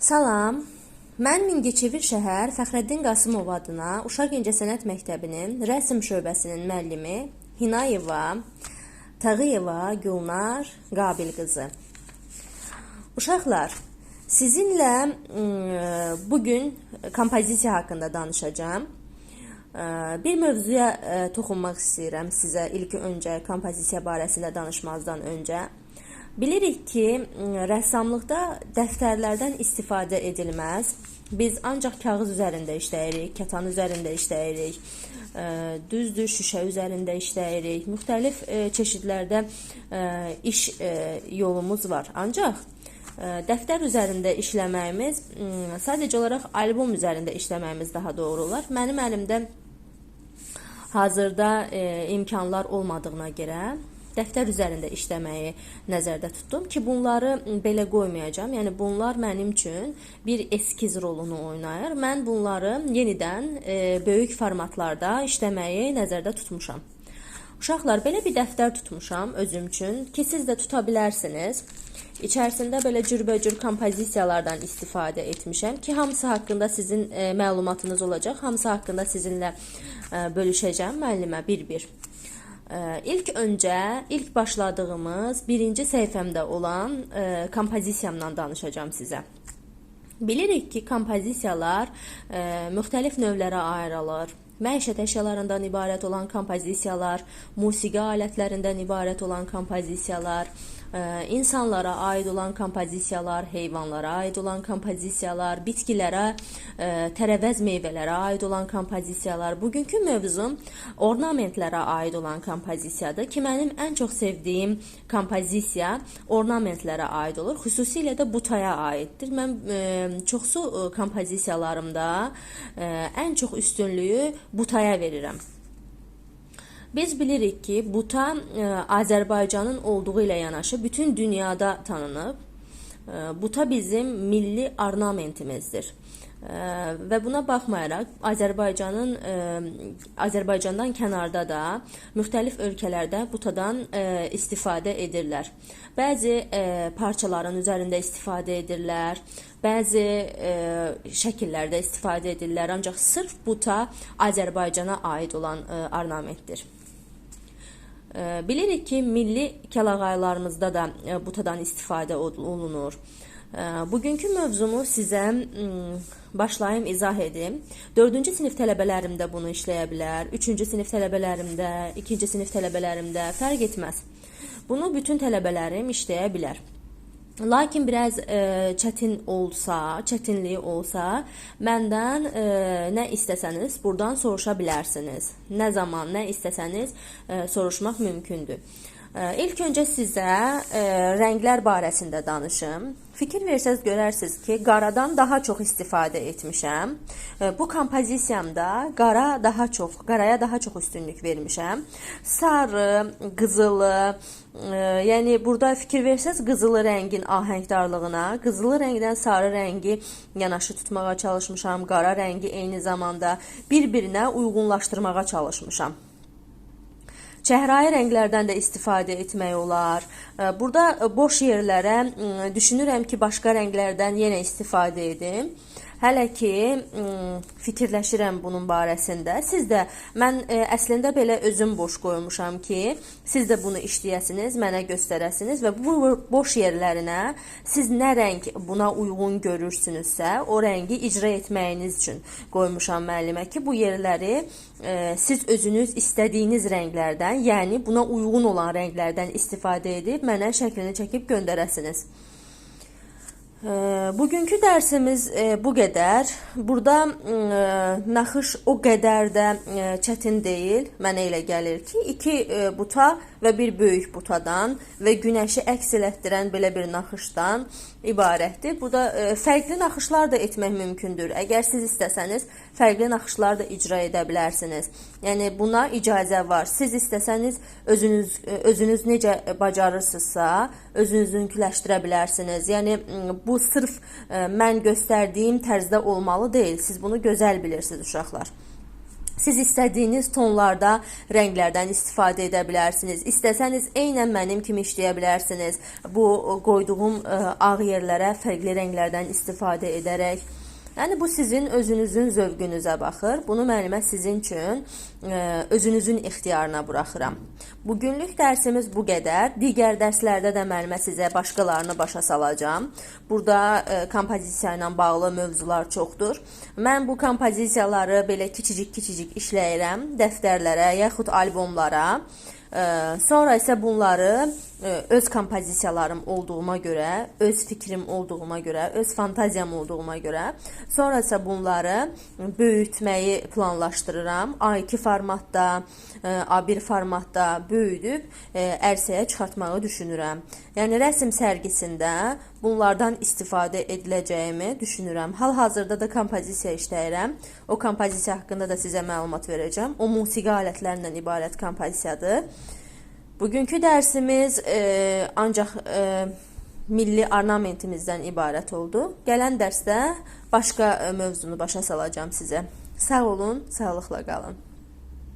Salam. Mən Mingəçevir şəhər Fəxrəddin Qasımov adına Uşaq İncəsənət Məktəbinin rəsm şöbəsinin müəllimi Hinayeva Tağıyeva Gülnar Qabil qızı. Uşaqlar, sizinlə ım, bugün kompozisiya haqqında danışacağam. Bir mövzuya ə, toxunmaq istəyirəm sizə ilk öncə kompozisiya barəsində danışmazdan öncə. Bilirik ki, ım, rəssamlıqda dəftərlərdən istifadə edilməz. Biz ancaq kağız üzərində işləyirik, kətan üzərində işləyirik, ə, düzdür, şüşə üzərində işləyirik. Müxtəlif ə, çeşidlərdə iş yolumuz var. Ancaq dəftər üzərində işləməyimiz sadəcə olaraq albom üzərində işləməyimiz daha doğru olar. Mənim əlimdə hazırda imkanlar olmadığına görə dəftər üzərində işləməyi nəzərdə tutdum ki, bunları belə qoymayacağam. Yəni bunlar mənim üçün bir eskiz rolunu oynayır. Mən bunları yenidən e, böyük formatlarda işləməyi nəzərdə tutmuşam. Uşaqlar, belə bir dəftər tutmuşam özüm üçün ki, siz də tuta bilərsiniz. İçərisində belə cürbəcür kompozisiyalardan istifadə etmişəm ki, hamısı haqqında sizin e, məlumatınız olacaq. Hamısı haqqında sizinlə e, bölüşəcəm müəllimə bir-bir. E, İlk öncə, ilk başladığımız birinci səhifəmdə olan e, kompozisiyamdan danışacağam sizə. Bilirik ki, kompozisiyalar e, müxtəlif növlərə ayrılır. Məişət əşyalarından ibarət olan kompozisiyalar, musiqi alətlərindən ibarət olan kompozisiyalar, e, insanlara aid olan kompozisiyalar, heyvanlara aid olan kompozisiyalar, bitkilərə, e, tərəvəz meyvələrə aid olan kompozisiyalar. Bugünkü mövzum ornamentlərə aid olan kompozisiyadır ki, mənim ən çox sevdiyim kompozisiya ornamentlərə aid olur. Xüsusilə də butaya aiddir. Mən e, çoxsu e, kompozisiyalarımda e, ən çox üstünlüyü butaya verirəm. Biz bilirik ki, buta e, Azərbaycanın olduğu ilə yanaşı bütün dünyada tanınıb. E, buta bizim milli ornamentimizdir. E, və buna baxmayaraq Azərbaycanın Azərbaycandan kənarda da müxtəlif ölkələrdə butadan istifadə edirlər. Bəzi parçaların üzərində istifadə edirlər, bəzi şəkillərdə istifadə edirlər, ancaq sırf buta Azərbaycana aid olan ornamentdir. E, Bilirik ki, milli kəlağaylarımızda da e, butadan istifadə ol- olunur. E, Bugünkü mövzumu sizə mm, başlayım izah edim. 4-cü sinif tələbələrimdə bunu işləyə bilər, 3-cü sinif tələbələrimdə, 2-ci sinif tələbələrimdə fərq etməz. Bunu bütün tələbələrim işləyə bilər. Lakin biraz e, çətin olsa, çətinliyi olsa, məndən e, nə istəsəniz buradan soruşa bilərsiniz. Nə zaman, nə istəsəniz e, soruşmaq mümkündür. E, ilk öncə sizə e, rənglər barəsində danışım. Fikir versəz görərsiniz ki, qaradan daha çox istifadə etmişəm. E, Bu kompozisiyamda qara daha çox, qaraya daha çox üstünlük vermişəm. Sarı, qızılı, e, yəni burada fikir versəz qızılı rəngin ahəngdarlığına, qızılı rəngdən sarı rəngi yanaşı tutmağa çalışmışam, qara rəngi eyni zamanda bir-birinə uyğunlaşdırmağa çalışmışam. Çəhrayı rənglərdən də istifadə etmək olar. E, Burada boş yerlərə m, düşünürəm ki, başqa rənglərdən yenə istifadə edim. Hələ ki fikirləşirəm bunun barəsində. Siz də mən e, əslində belə özüm boş qoymuşam ki, siz də bunu işləyəsiniz, mənə göstərəsiniz və bu boş yerlərinə siz nə rəng buna uyğun görürsünüzsə, o rəngi icra etməyiniz üçün qoymuşam müəllimə ki, bu yerləri e, siz özünüz istədiyiniz rənglərdən, yəni buna uyğun olan rənglərdən istifadə edib mənə şəklini çəkib göndərəsiniz. Ee, Bugünkü dərsimiz e, bu qədər. Burada e, naxış o qədər də e, çətin deyil. Mənə elə gəlir ki, iki e, buta və bir böyük butadan və günəşi əks elətdirən belə bir naxışdan ibarətdir. Burada e, fərqli naxışlar da etmək mümkündür. Əgər siz istəsəniz, fərqli naxışlar da icra edə bilərsiniz. Yəni buna icazə var. Siz istəsəniz özünüz özünüz necə bacarırsınızsa, özünüzünküləşdirə bilərsiniz. Yəni m, bu sırf e, mən göstərdiyim tərzdə olmalı deyil. Siz bunu gözəl bilirsiniz uşaqlar. Siz istədiyiniz tonlarda rənglərdən istifadə edə bilərsiniz. İstəsəniz eynən mənim kimi işləyə bilərsiniz. Bu qoyduğum ə, ağ yerlərə fərqli rənglərdən istifadə edərək. Yəni bu sizin özünüzün zövqünüzə baxır. Bunu müəllimə sizin üçün ə, özünüzün ixtiyarına buraxıram. Bugünlük dərsimiz bu qədər. Digər dərslərdə də müəllimə sizə başqalarını başa salacağam. Burada ə, kompozisiya ilə bağlı mövzular çoxdur. Mən bu kompozisiyaları belə kiçicik-kiçicik işləyirəm dəftərlərə yaxud albomlara. Ə, Sonra isə bunları öz kompozisiyalarım olduğuma görə, öz fikrim olduğuma görə, öz fantaziyam olduğuma görə, sonra isə bunları böyütməyi planlaşdırıram. A2 formatda, ə, A1 formatda böyüdüb ərsəyə çıxartmağı düşünürəm. Yəni rəsm sərgisində bunlardan istifadə ediləcəyimi düşünürəm. Hal-hazırda da kompozisiya işləyirəm. O kompozisiya haqqında da sizə məlumat verəcəm. O musiqi alətlərindən ibarət kompozisiyadır. Bugünkü dərsimiz e, ancaq e, milli ornamentimizdən ibarət oldu. Gələn dərsdə başqa e, mövzunu başa salacağam sizə. Sağ olun, sağlıqla qalın.